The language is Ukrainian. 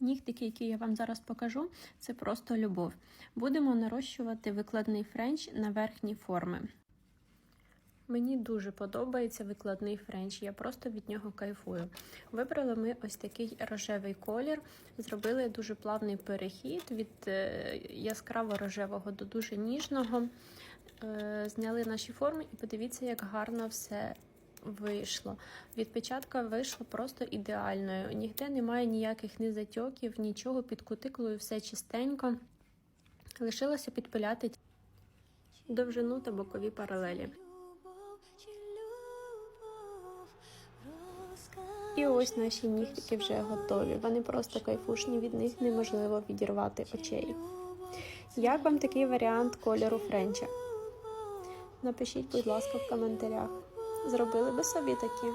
Нігтики, які я вам зараз покажу, це просто любов. Будемо нарощувати викладний френч на верхні форми. Мені дуже подобається викладний френч, я просто від нього кайфую. Вибрали ми ось такий рожевий колір, зробили дуже плавний перехід від е, яскраво рожевого до дуже ніжного. Е, Зняли наші форми і подивіться, як гарно все вийшло. Від початку вийшло просто ідеальною. Ніде немає ніяких ні затьоків, нічого під кутикулою, все чистенько. Лишилося підпиляти довжину та бокові паралелі. І ось наші нігтики вже готові. Вони просто кайфушні, від них неможливо відірвати очей. Як вам такий варіант кольору френча? Напишіть, будь ласка, в коментарях. Зробили би собі такі?